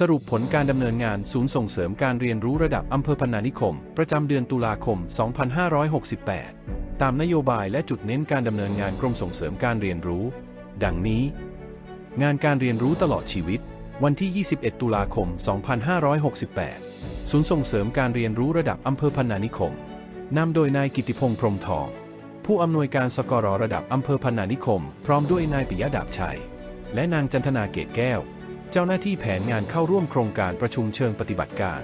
สรุปผลการดำเนินงานศูนย์ส่งเสริมการเรียนรู้ระดับอำเภอพนานิคม ประจำเดือนตุลาคม 2568 ตามนโยบายและจุดเน้นการดำเนินงานกรมส่งเสริมการเรียนรู้ ดังนี้ งานการเรียนรู้ตลอดชีวิต วันที่ 21 ตุลาคม 2568 ศูนย์ส่งเสริมการเรียนรู้ระดับอำเภอพนานิคม นำโดยนายกิติพงษ์พรมทอง ผู้อำนวยการสกรระดับอำเภอพนานิคม พร้อมด้วยนายปิยะดาบชัย และนางจันทนาเกตแก้ว เจ้าหน้าที่แผนงานเข้าร่วมโครงการประชุมเชิงปฏิบัติการ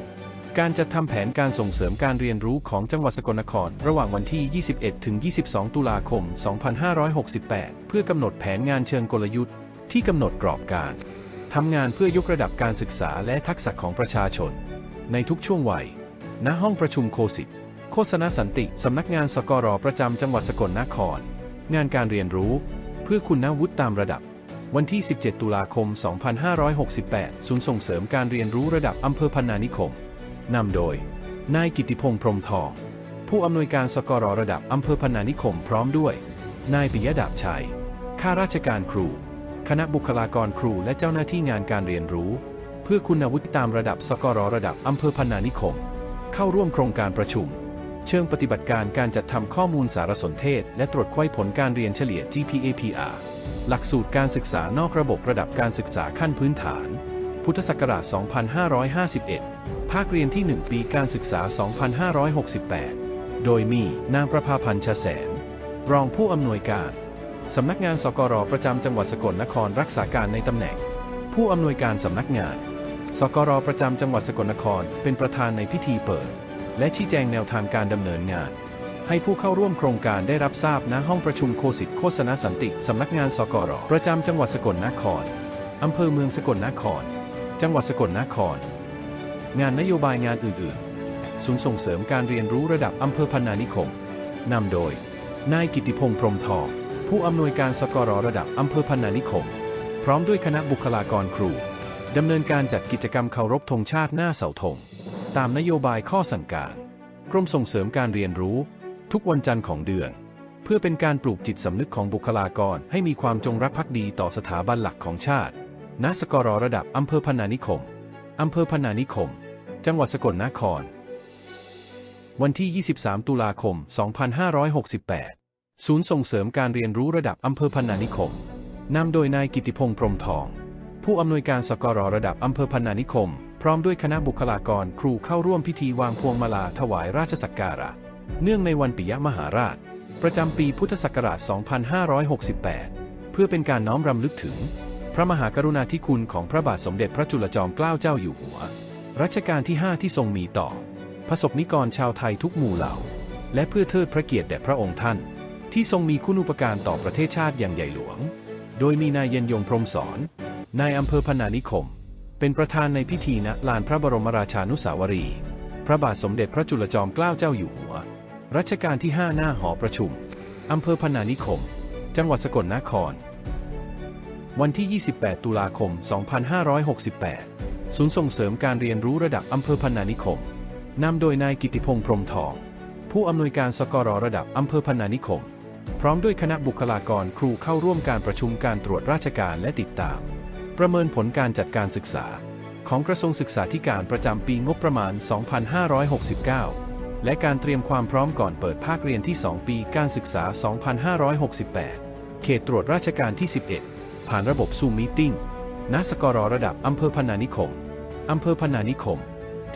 การจัดทำแผนการส่งเสริมการเรียนรู้ของจังหวัดสกลนคร ระหว่างวันที่ 21 ถึง 22 ตุลาคม 2568 เพื่อกำหนดแผนงานเชิงกลยุทธ์ ที่กำหนดกรอบการทำงานเพื่อยกระดับการศึกษาและทักษะของประชาชน ในทุกช่วงวัย ณ ห้องประชุมโคสิตโฆษณสันติ สำนักงานสกรประจำจังหวัดสกลนคร งานการเรียนรู้ เพื่อคุณวุฒิตามระดับ วันที่ 17 ตุลาคม 2568 ศูนย์ส่งเสริมการเรียนรู้ระดับอำเภอพนานิคม นำโดย นายกิติพงษ์พรหมทอง ผู้อำนวยการสกรระดับอำเภอพนานิคมพร้อมด้วย นายปิยะดาบชัย ข้าราชการครู คณะบุคลากรครูและเจ้าหน้าที่งานการเรียนรู้ เพื่อคุณวุฒิตามระดับสกรระดับอำเภอพนานิคม เข้าร่วมโครงการประชุม เชิงปฏิบัติการการจัดทำข้อมูลสารสนเทศ และตรวจค้ยผลการเรียนเฉลี่ย GPAPR หลักสูตรการศึกษานอกระบบระดับการศึกษาขั้นพื้นฐาน พุทธศักราช 2551 ภาคเรียนที่ 1 ปีการศึกษา 2568 โดยมีนางประภาพันธ์ชแสน รองผู้อำนวยการ สำนักงานสกรประจำจังหวัดสกลนครรักษาการในตำแหน่ง ผู้อำนวยการสำนักงาน สกรประจำจังหวัดสกลนครเป็นประธานในพิธีเปิด และชี้แจงแนวทางการดำเนินงาน ให้ผู้เข้าร่วมโครงการได้รับทราบณห้องประชุมโคสิตโฆษณาสันติสำนักงานสกรประจำจังหวัดสกลนครอำเภอเมืองสกลนคร จังหวัดสกลนคร งานนโยบายงานอื่นๆศูนย์ส่งเสริมการเรียนรู้ระดับอำเภอพนานิคมนำโดย นายกิติพงษ์พรหมทองผู้อำนวยการสกรระดับอำเภอพนานิคม พร้อมด้วยคณะบุคลากรครูดำเนินการจัดกิจกรรมเคารพธงชาติหน้าเสาธง ตามนโยบายข้อสั่งการ กรมส่งเสริมการเรียนรู้ ทุกวันจันทร์ของเดือน เพื่อเป็นการปลูกจิตสำนึกของบุคลากรให้มีความจงรักภักดีต่อสถาบันหลักของชาติ ณ สกรระดับอำเภอพนานิคม อำเภอพนานิคม จังหวัดสกลนคร วันที่ 23 ตุลาคม 2568 ศูนย์ส่งเสริมการเรียนรู้ระดับอำเภอพนานิคม นำโดยนายกิติพงษ์พรมทอง ผู้อำนวยการสกรระดับอำเภอพนานิคม พร้อมด้วยคณะบุคลากรครูเข้าร่วมพิธีวางพวงมาลาถวายราชสักการะ เนื่องในวันปิยมหาราช ประจำปีพุทธศักราช 2568 เพื่อเป็นการน้อมรำลึกถึง พระมหากรุณาธิคุณของพระบาทสมเด็จพระจุลจอมเกล้าเจ้าอยู่หัว รัชกาลที่ 5 ที่ทรงมีต่อประสบนิกรชาวไทยทุกหมู่เหล่า และเพื่อเทิดพระเกียรติแด่พระองค์ท่าน ที่ทรงมีคุณูปการต่อประเทศชาติอย่างใหญ่หลวง โดยมีนายเย็นยงพรมสอนนายอำเภอพนานิคม เป็นประธานในพิธีณลานพระบรมราชานุสาวรี พระบาทสมเด็จพระจุลจอมเกล้าเจ้าอยู่หัว รัชกาลที่ 5 หน้าหอประชุม อำเภอพนานิคม จังหวัดสกลนคร วันที่ 28 ตุลาคม 2568 ศูนย์ส่งเสริมการเรียนรู้ระดับอำเภอพนานิคม นำโดยนายกิติพงษ์พรมทอง ผู้อำนวยการสกรระดับอำเภอพนานิคม พร้อมด้วยคณะบุคลากรครูเข้าร่วมการประชุมการตรวจราชการและติดตาม ประเมินผลการจัดการศึกษา ของกระทรวงศึกษาธิการประจำปีงบประมาณ 2569 และการเตรียมความพร้อมก่อนเปิดภาคเรียนที่ 2 ปีการศึกษา 2568 เขตตรวจราชการที่ 11 ผ่านระบบซูมมีติ้งณสกรระดับอำเภอพนานิคม อำเภอพนานิคม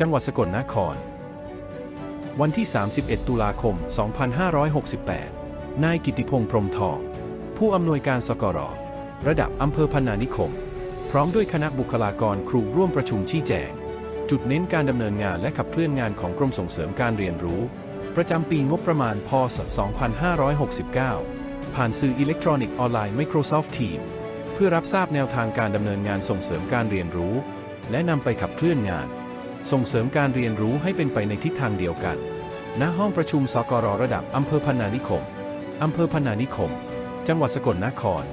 จังหวัดสกลนคร วันที่ 31 ตุลาคม 2568 นายกิติพงษ์พรมทอง ผู้อำนวยการสกรระดับอำเภอพนานิคม ร้อมด้วยคณะบุคลากรครูร่วมประชุมชี้แจง จุดเน้นการดำเนินงานและขับเคลื่อนงานของกรมส่งเสริมการเรียนรู้ ประจำปีงบประมาณพศ 2569 ผ่านสื่ออิเล็กทรอนิกส์ออนไลน์ Microsoft Teams เพื่อรับทราบแนวทางการดำเนินงานส่งเสริมการเรียนรู้ และนำไปขับเคลื่อนงาน ส่งเสริมการเรียนรู้ให้เป็นไปในทิศทางเดียวกัน ณ ห้องประชุมสกรระดับอำเภอพนานิคมอำเภอพนานิคม จังหวัดสกลนคร